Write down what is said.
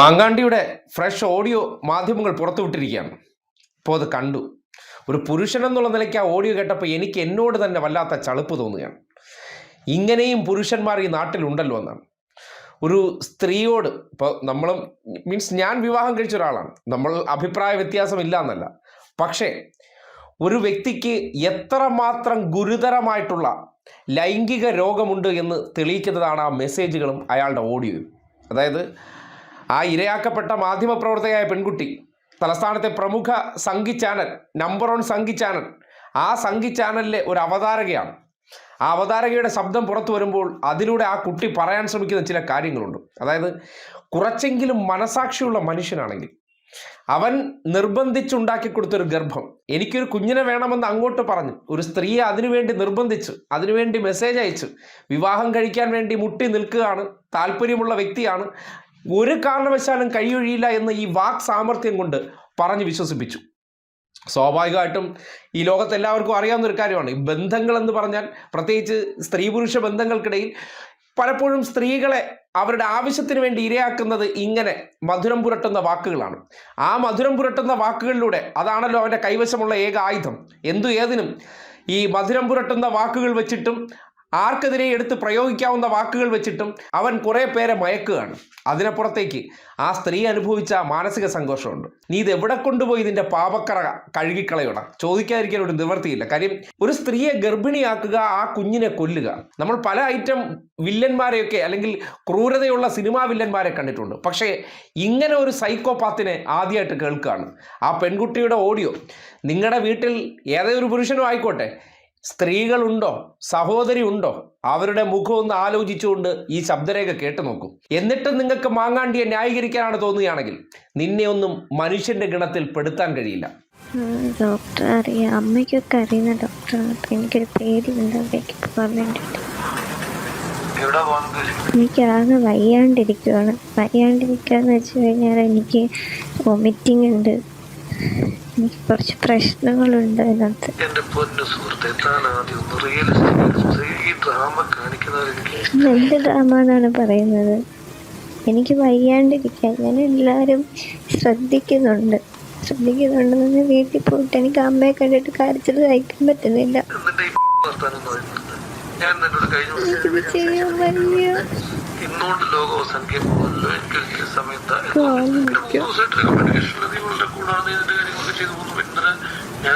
മാങ്കാണ്ടിയുടെ fresh audio മാധ്യമങ്ങൾ പുറത്തുവിട്ടിരിക്കുകയാണ്. അപ്പോൾ അത് കണ്ടു. ഒരു പുരുഷൻ എന്നുള്ള നിലയ്ക്ക് ആ ഓഡിയോ കേട്ടപ്പോൾ എനിക്ക് എന്നോട് തന്നെ വല്ലാത്ത ചളുപ്പ് തോന്നുകയാണ്. ഇങ്ങനെയും പുരുഷന്മാർ ഈ നാട്ടിലുണ്ടല്ലോ എന്നാണ്. ഒരു സ്ത്രീയോട് ഇപ്പോൾ നമ്മളും മീൻസ് ഞാൻ വിവാഹം കഴിച്ച ഒരാളാണ്. നമ്മൾ അഭിപ്രായ വ്യത്യാസം ഇല്ല എന്നല്ല പക്ഷേ ഒരു വ്യക്തിക്ക് എത്രമാത്രം ഗുരുതരമായിട്ടുള്ള ലൈംഗിക രോഗമുണ്ട് എന്ന് തെളിയിക്കുന്നതാണ് ആ മെസ്സേജുകളും അയാളുടെ ഓഡിയോയും അതായത് ആ ഇരയാക്കപ്പെട്ട മാധ്യമപ്രവർത്തകയായ പെൺകുട്ടി തലസ്ഥാനത്തെ പ്രമുഖ Sanghi channel number one Sanghi channel ആ സംഗി ചാനലിലെ ഒരു അവതാരകയാണ്. ആ അവതാരകയുടെ ശബ്ദം പുറത്തു വരുമ്പോൾ അതിലൂടെ ആ കുട്ടി പറയാൻ ശ്രമിക്കുന്ന ചില കാര്യങ്ങളുണ്ട്. അതായത് കുറച്ചെങ്കിലും മനസാക്ഷിയുള്ള മനുഷ്യനാണെങ്കിൽ അവൻ നിർബന്ധിച്ചുണ്ടാക്കി കൊടുത്തൊരു ഗർഭം എനിക്കൊരു കുഞ്ഞിനെ വേണമെന്ന് അങ്ങോട്ട് പറഞ്ഞു ഒരു സ്ത്രീയെ അതിനുവേണ്ടി നിർബന്ധിച്ച് അതിനുവേണ്ടി മെസ്സേജ് അയച്ച് വിവാഹം കഴിക്കാൻ വേണ്ടി മുട്ടി നിൽക്കുകയാണ് താല്പര്യമുള്ള വ്യക്തിയാണ് ഒരു കാരണവശാലും കൈയൊഴിയില്ല എന്ന് ഈ വാക് സാമർഥ്യം കൊണ്ട് പറഞ്ഞ് വിശ്വസിപ്പിച്ചു. സ്വാഭാവികമായിട്ടും ഈ ലോകത്ത് എല്ലാവർക്കും അറിയാവുന്ന ഒരു കാര്യമാണ്. ഈ ബന്ധങ്ങൾ എന്ന് പറഞ്ഞാൽ പ്രത്യേകിച്ച് സ്ത്രീ പുരുഷ ബന്ധങ്ങൾക്കിടയിൽ പലപ്പോഴും സ്ത്രീകളെ അവരുടെ ആവശ്യത്തിന് വേണ്ടി ഇരയാക്കുന്നത് ഇങ്ങനെ മധുരം പുരട്ടുന്ന വാക്കുകളാണ്. ആ മധുരം പുരട്ടുന്ന വാക്കുകളിലൂടെ അതാണല്ലോ അവന്റെ കൈവശമുള്ള ഏക ആയുധം. എന്തു ഏതിനും ഈ മധുരം പുരട്ടുന്ന വാക്കുകൾ വെച്ചിട്ടും ആർക്കെതിരെ എടുത്ത് പ്രയോഗിക്കാവുന്ന വാക്കുകൾ വെച്ചിട്ടും അവൻ കുറേ പേരെ മയക്കുകയാണ്. അതിനപ്പുറത്തേക്ക് ആ സ്ത്രീ അനുഭവിച്ച മാനസിക സന്തോഷമുണ്ട് നീ ഇത് എവിടെ കൊണ്ടുപോയി ഇതിന്റെ പാപക്കറ കഴുകിക്കളയണം ചോദിക്കാതിരിക്കാൻ ഒരു നിവർത്തിയില്ല കാര്യം ഒരു സ്ത്രീയെ ഗർഭിണിയാക്കുക ആ കുഞ്ഞിനെ കൊല്ലുക. നമ്മൾ പല ഐറ്റം വില്ലന്മാരെയൊക്കെ അല്ലെങ്കിൽ ക്രൂരതയുള്ള സിനിമാ വില്ലന്മാരെ കണ്ടിട്ടുണ്ട്. പക്ഷേ ഇങ്ങനെ ഒരു സൈക്കോപാത്തിനെ ആദ്യമായിട്ട് കേൾക്കുകയാണ്. ആ പെൺകുട്ടിയുടെ ഓഡിയോ. നിങ്ങളുടെ വീട്ടിൽ ഏതേ ഒരു പുരുഷനും ആയിക്കോട്ടെ സ്ത്രീകളുണ്ടോ? സഹോദരി ഉണ്ടോ അവരുടെ മുഖം ഒന്ന് ആലോചിച്ചുകൊണ്ട് ഈ ശബ്ദരേഖ കേട്ടു നോക്കും. എന്നിട്ട് നിങ്ങൾക്ക് മാങ്ങാണ്ടിയെ ന്യായീകരിക്കാനാണ് തോന്നുകയാണെങ്കിൽ നിന്നെ ഒന്നും മനുഷ്യന്റെ ഗണത്തിൽ പെടുത്താൻ കഴിയില്ല. ഡോക്ടർ അറിയാം. അമ്മയ്ക്കൊക്കെ അറിയുന്ന ഡോക്ടറാണ് അപ്പം എനിക്കൊരു പേടിയുണ്ട് അവിടേക്ക് പോകാൻ വേണ്ടിയിട്ട്. എവിടെ പോകാൻ ഉദ്ദേശിക്കുന്നത് എനിക്ക് ആകെ വെച്ച് കഴിഞ്ഞാൽ എനിക്ക് വൊമിറ്റിംഗ് ഉണ്ട്. എനിക്ക് കുറച്ച് പ്രശ്നങ്ങളുണ്ട് അതിനകത്ത്. എന്റെ പൊന്നു സുഹൃത്തെ താൻ ആദ്യം ഒന്ന് റിയലിസ്റ്റിക് ഈ ഡ്രാമ എന്ത് ഡ്രാമ എന്നാണ് പറയുന്നത്? എനിക്ക് വയ്യാണ്ടിരിക്കാൻ ഞാൻ എല്ലാവരും ശ്രദ്ധിക്കുന്നുണ്ട്. ശ്രദ്ധിക്കുന്നുണ്ടെന്ന് പറഞ്ഞാൽ വീട്ടിൽ പോയിട്ട് എനിക്ക് അമ്മയെ കണ്ടിട്ട് കരച്ചിൽ സഹിക്കാൻ പറ്റുന്നില്ല. ഞാൻ നിന്നോട് കഴിഞ്ഞ ഇന്നുകൊണ്ട് ലോക എനിക്ക് ഒരിക്കൽ സമയത്ത് മൂന്ന് ദിവസമായിട്ട് റെക്കമെൻഡേഷൻ നിങ്ങളുടെ കൂടാതെ ഇതിന്റെ കാര്യങ്ങളൊക്കെ ചെയ്തു പോകുന്നു. ഞാൻ